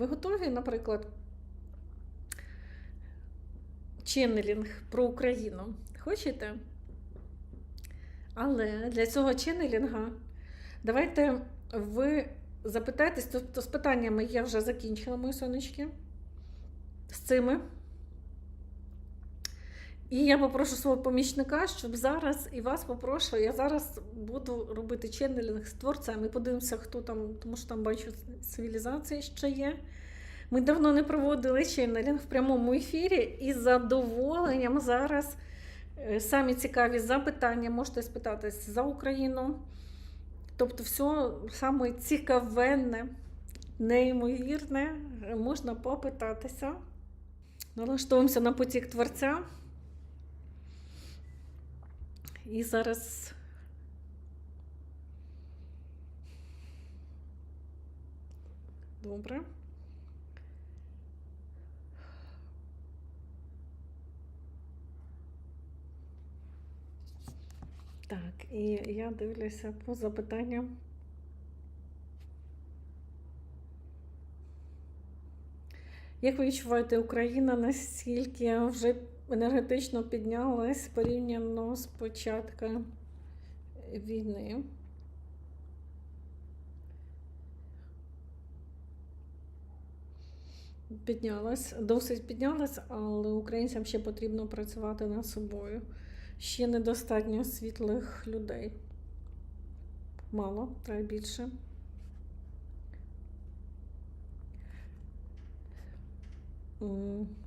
Ви готові, наприклад, ченнелінг про Україну? Хочете? Але для цього ченнелінга давайте ви запитайтесь, тобто з питаннями я вже закінчила, мої сонечки, з цими. І я попрошу свого помічника, щоб зараз і вас попрошу. Я зараз буду робити ченнелінг з творцем і подивимося, хто там, тому що там бачу цивілізації ще є. Ми давно не проводили ченнелінг в прямому ефірі, і з задоволенням зараз е, самі цікаві запитання можете спитатись за Україну. Тобто, все саме цікавенне, неймовірне е, можна попитатися. Налаштовуємося на потік творця. І зараз. Добре. Так, і я дивлюся по запитанням. Як ви відчуваєте, Україна наскільки вже енергетично піднялась порівняно з початком війни? Піднялась, досить піднялась, але українцям ще потрібно працювати над собою. Ще недостатньо світлих людей. Мало, треба більше.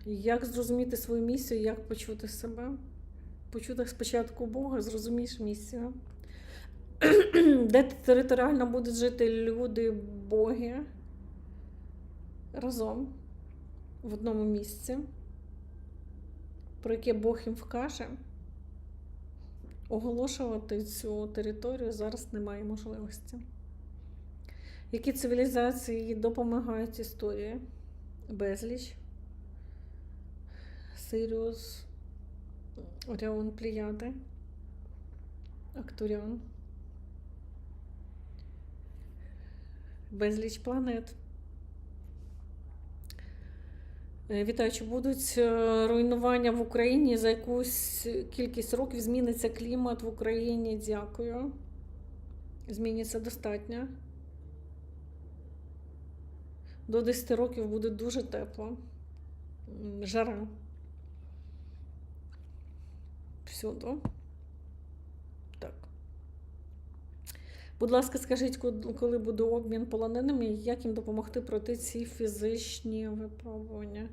Як зрозуміти свою місію, як почути себе? Почути спочатку Бога, зрозумієш місію. Де територіально будуть жити люди, боги разом в одному місці, про яке Бог їм вкаже. Оголошувати цю територію зараз немає можливості. Які цивілізації допомагають історії? Безліч. Сиріус, Оріон Пліяди, Актуріон. Безліч планет. Е, Вітаю, чи будуть е, руйнування в Україні за якусь кількість років зміниться клімат в Україні? Дякую. Зміниться достатньо. До 10 років буде дуже тепло. Жара. Всюди. Так. Будь ласка, скажіть, коли буде обмін полоненими, як їм допомогти пройти ці фізичні випробування?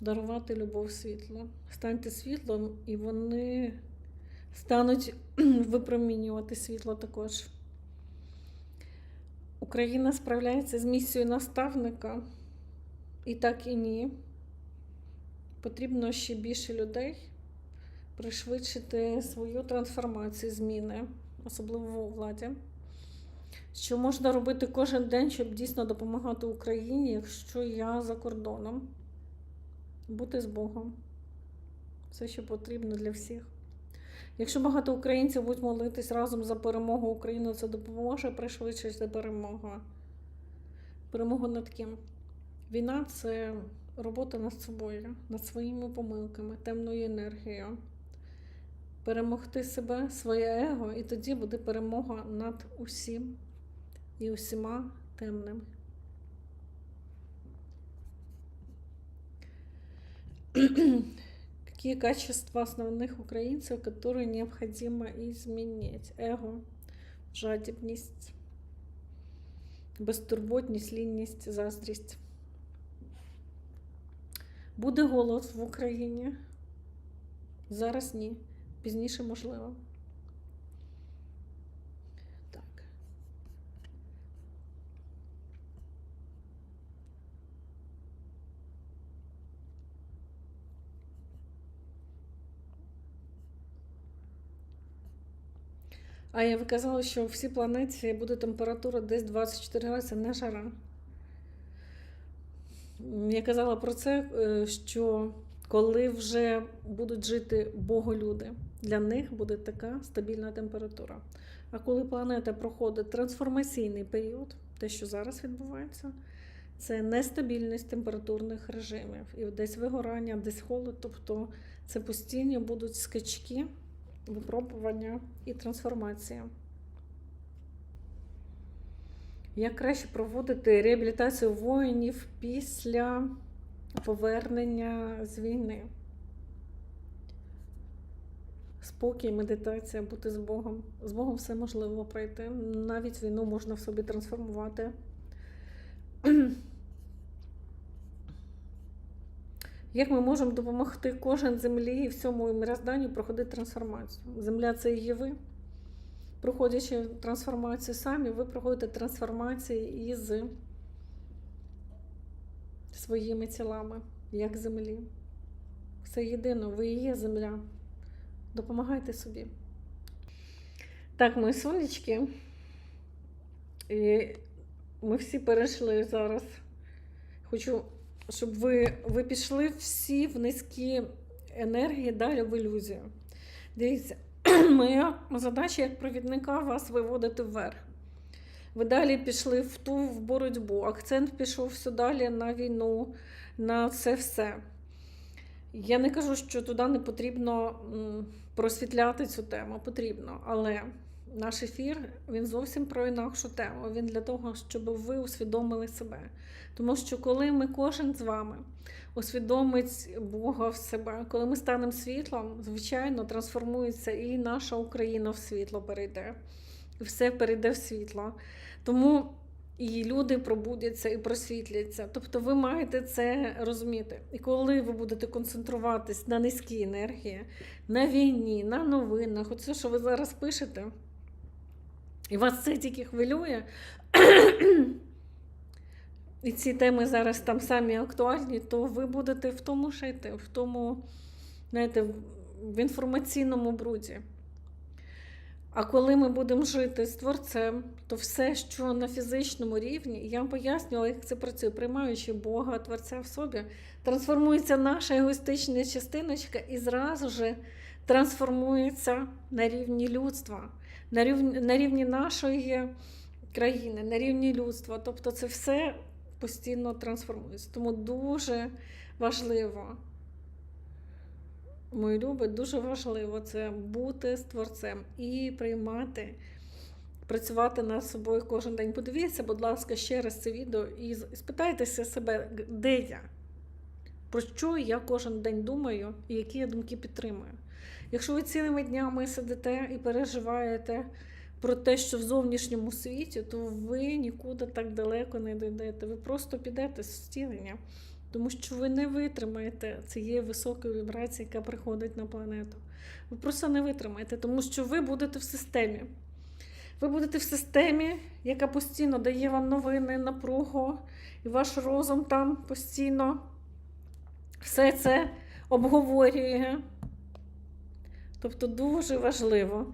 Дарувати любов світло. Станьте світлом, і вони стануть випромінювати світло також. Україна справляється з місією наставника. І так і ні. Потрібно ще більше людей пришвидшити свою трансформацію, зміни, особливо у владі. Що можна робити кожен день, щоб дійсно допомагати Україні, якщо я за кордоном? Бути з Богом. Все, що потрібно для всіх. Якщо багато українців будуть молитись разом за перемогу України, це допоможе пришвидшити перемогу. Перемогу над ким? Війна це робота над собою, над своїми помилками, темною енергією Перемогти себе, своє его, і тоді буде перемога над усім і усіма темними. Какие качества основных украинцев, которые необходимо изменить? Эго, жадібність, безтурботність, лінність, заздрість. Буде голод в Україні? Зараз ні. Пізніше можливо. Так. А я ви казала, що в всій планеті буде температура десь 24 градуси, не жара. Я казала про це, е, що коли вже будуть жити боголюди, для них буде така стабільна температура. А коли планета проходить трансформаційний період, те, що зараз відбувається, це нестабільність температурних режимів. І десь вигорання, десь холод. Тобто це постійно будуть скачки, випробування і трансформація. Як краще проводити реабілітацію воїнів після повернення з війни? Спокій, медитація, бути з Богом. З Богом все можливо пройти. Навіть війну можна в собі трансформувати. Як ми можемо допомогти кожен землі і всьому мирозданню проходити трансформацію? Земля це і є ви. Проходячи трансформацію самі, ви проходите трансформації із своїми тілами, як землі. Все єдино, ви є земля. Допомагайте собі. Так, мої сонечки. І ми всі перейшли зараз. Хочу, щоб ви, ви пішли всі в низькі енергії далі в ілюзію. Дивіться, моя задача як провідника вас виводити вверх. Ви далі пішли в ту в боротьбу. Акцент пішов все далі на війну, на це все. Я не кажу, що туди не потрібно просвітляти цю тему, потрібно, але наш ефір він зовсім про інакшу тему. Він для того, щоб ви усвідомили себе. Тому що коли ми кожен з вами усвідомить Бога в себе, коли ми станемо світлом, звичайно, трансформується і наша Україна в світло перейде, і все перейде в світло. Тому і люди пробудяться і просвітляться. Тобто ви маєте це розуміти. І коли ви будете концентруватись на низькій енергії, на війні, на новинах, оце, що ви зараз пишете, і вас це тільки хвилює. І ці теми зараз там самі актуальні, то ви будете в тому жити, в тому, знаєте, в інформаційному бруді. А коли ми будемо жити з творцем, то все, що на фізичному рівні, я вам пояснювала, як це працює, приймаючи Бога, Творця в собі, трансформується наша егоїстична частиночка і зразу же трансформується на рівні людства, на рівні, на рівні нашої країни, на рівні людства. Тобто це все постійно трансформується. Тому дуже важливо. Мої любі, дуже важливо це бути з творцем і приймати, працювати над собою кожен день. Подивіться, будь ласка, ще раз це відео і спитайтеся себе, де я, про що я кожен день думаю і які я думки підтримую. Якщо ви цілими днями сидите і переживаєте про те, що в зовнішньому світі, то ви нікуди так далеко не дійдете. Ви просто підете з втілення. Тому що ви не витримаєте цієї високої вібрації, яка приходить на планету. Ви просто не витримаєте, тому що ви будете в системі. Ви будете в системі, яка постійно дає вам новини, напругу, і ваш розум там постійно все це обговорює. Тобто дуже важливо.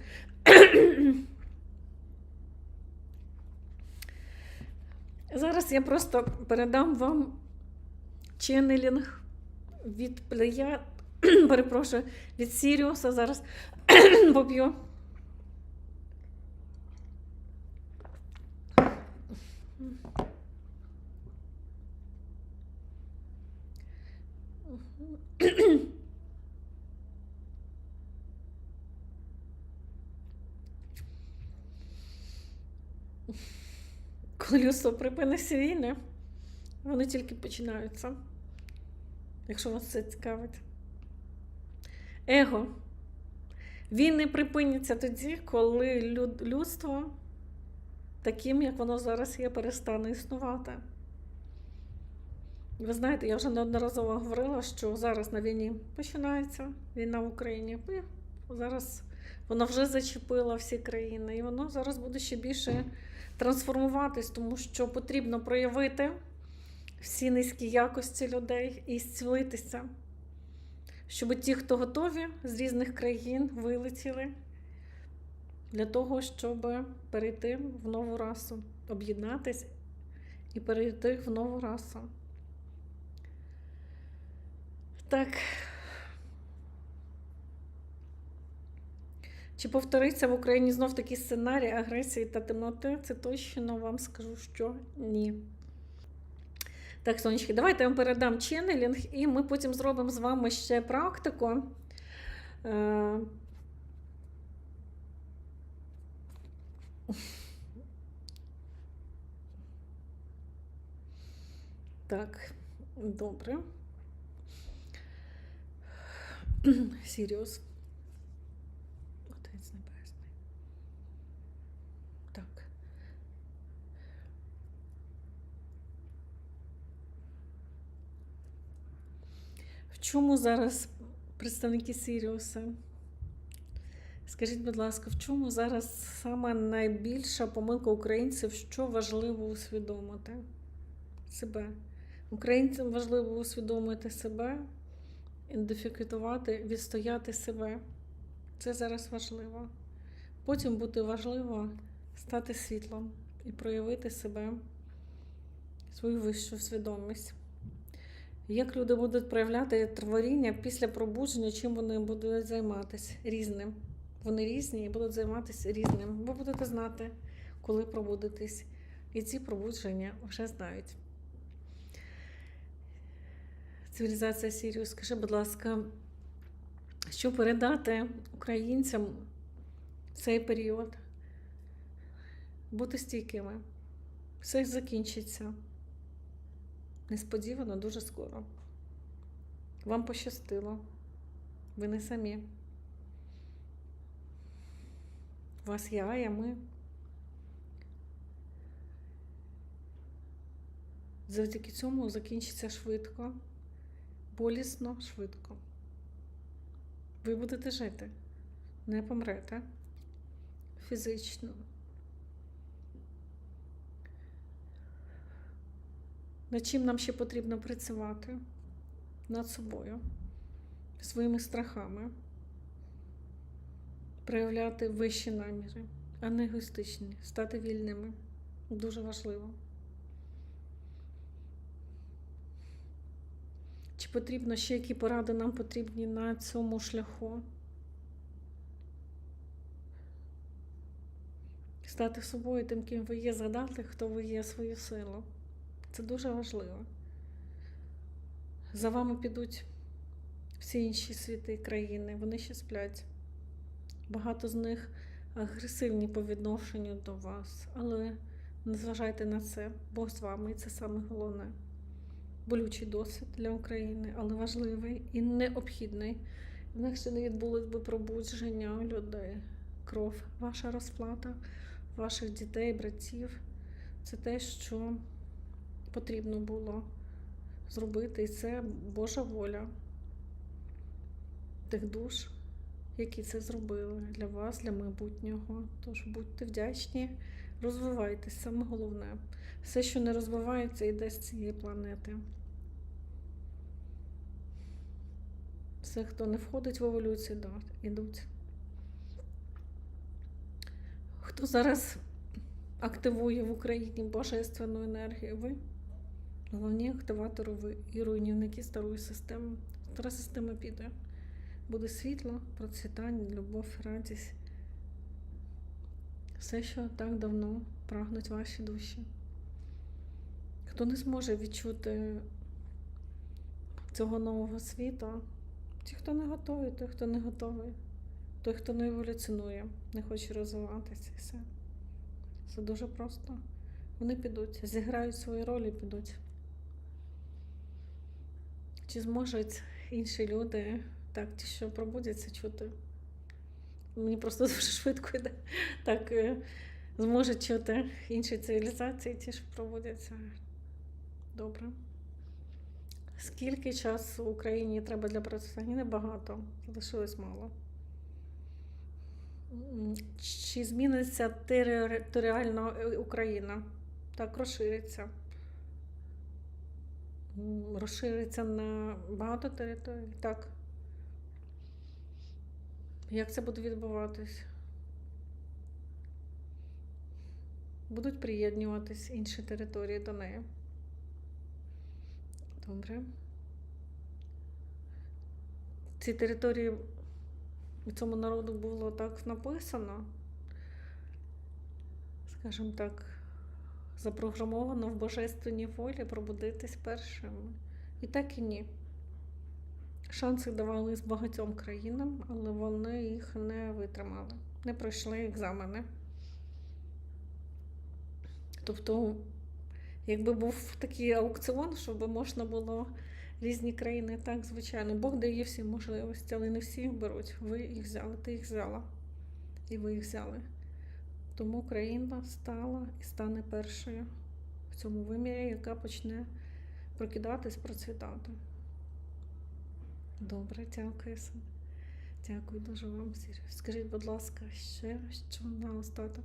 Зараз я просто передам вам ченнелінг від плея, перепрошую, від Сіріуса зараз поп'ю. Колесо припиниться війни. Вони тільки починаються, якщо вас це цікавить. Его. Він не припиняться тоді, коли люд- людство, таким, як воно зараз є, перестане існувати. Ви знаєте, я вже неодноразово говорила, що зараз на війні починається війна в Україні. І зараз вона вже зачепила всі країни, і воно зараз буде ще більше трансформуватись, тому що потрібно проявити всі низькі якості людей і зцілитися, щоб ті, хто готові з різних країн, вилетіли для того, щоб перейти в нову расу, об'єднатись і перейти в нову расу. Так. Чи повториться в Україні знов такий сценарій агресії та темноти? Це точно вам скажу, що ні. Так, сонечки, давайте я вам передам ченнелінг, і ми потім зробимо з вами ще практику. Е, Так, добре. Сіріус. Отець Небесний. Так. В чому зараз представники Сіріуса? Скажіть, будь ласка, в чому зараз саме найбільша помилка українців, що важливо усвідомити? Себе. Українцям важливо усвідомити себе, ідентифікувати, відстояти себе. Це зараз важливо. Потім буде важливо стати світлом і проявити себе, свою вищу свідомість. Як люди будуть проявляти творіння після пробудження, чим вони будуть займатися різним. Вони різні і будуть займатися різним. Ви будете знати, коли пробудитесь. І ці пробудження вже знають. Цивілізація Сіріус, скажи, будь ласка, що передати українцям в цей період? Бути стійкими. Все закінчиться. Несподівано дуже скоро. Вам пощастило. Ви не самі. У вас я, я ми. Завдяки цьому закінчиться швидко, болісно, швидко. Ви будете жити, не помрете фізично. Над чим нам ще потрібно працювати? Над собою, своїми страхами, проявляти вищі наміри, а не егоїстичні, стати вільними. Дуже важливо. Чи потрібно ще які поради нам потрібні на цьому шляху? Стати собою тим, ким ви є, згадати, хто ви є, свою силу. Це дуже важливо. За вами підуть всі інші світи країни, вони ще сплять. Багато з них агресивні по відношенню до вас, але не зважайте на це, Бог з вами, і це саме головне. Болючий досвід для України, але важливий і необхідний. Інакше не відбулось би пробудження людей. Кров, ваша розплата, ваших дітей, братів це те, що потрібно було зробити. І це Божа воля тих душ, які це зробили для вас, для майбутнього. Тож будьте вдячні, розвивайтесь, саме головне. Все, що не розвивається, йде з цієї планети. Все, хто не входить в еволюцію, да, ідуть. Хто зараз активує в Україні божественну енергію? Ви? Головні активатори і руйнівники старої системи. Стара система піде. Буде світло, процвітання, любов, радість. Все, що так давно прагнуть ваші душі. Хто не зможе відчути цього нового світу, ті, хто не готовий, той, хто не готовий, той, хто не еволюціонує, не хоче розвиватися і все. Це дуже просто. Вони підуть, зіграють свої ролі, підуть. Чи зможуть інші люди, так, ті, що пробудяться чути? Мені просто дуже швидко йде. Так, е, зможуть чути інші цивілізації, ті, що пробудяться. Добре. Скільки часу Україні треба для процвітання? Небагато, залишилось мало. Чи зміниться територіально е, Україна? Так, розшириться. Розшириться на багато територій? Так. Як це буде відбуватись? Будуть приєднуватись інші території до неї. Добре. Ці території цьому народу було так написано, скажімо так, запрограмовано в божественній волі пробудитись першими. І так і ні. Шанси давали з багатьом країнам, але вони їх не витримали, не пройшли екзамени. Тобто, якби був такий аукціон, щоб можна було різні країни, так, звичайно, Бог дає всі можливості, але не всі їх беруть. Ви їх взяли, ти їх взяла, і ви їх взяли. Тому Україна стала і стане першою в цьому вимірі, яка почне прокидатись, процвітати. Добре, дякую. Дякую дуже вам. Сірі. Скажіть, будь ласка, ще що на остаток?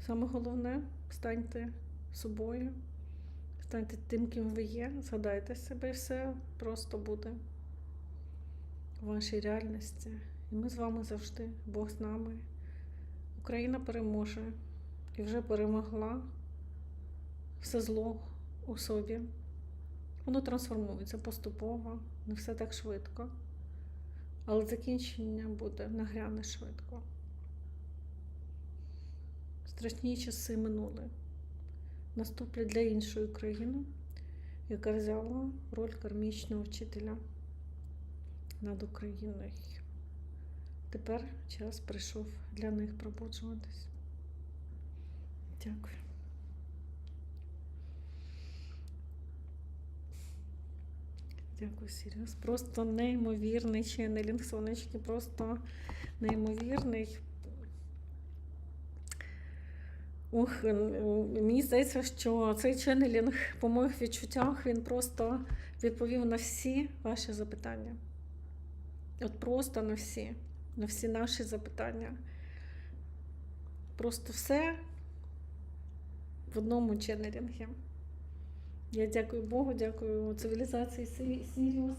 Саме головне, станьте собою, станьте тим, ким ви є, згадайте себе і все просто буде в вашій реальності. І ми з вами завжди, Бог з нами. Україна переможе і вже перемогла все зло у собі. Воно трансформується поступово, не все так швидко. Але закінчення буде нагряне швидко. Страшні часи минули. Наступлять для іншої країни, яка взяла роль кармічного вчителя над Україною. Тепер час прийшов для них пробуджуватись. Дякую. Дякую, Сіріус. Просто неймовірний ченнелінг, сонечки, просто неймовірний. Е, мені здається, що цей ченнелінг, по моїх відчуттях, він просто відповів на всі ваші запитання. От просто на всі, на всі наші запитання. Просто все в одному ченнелінгі. Я дякую Богу, дякую цивілізації Сі- Сіріус.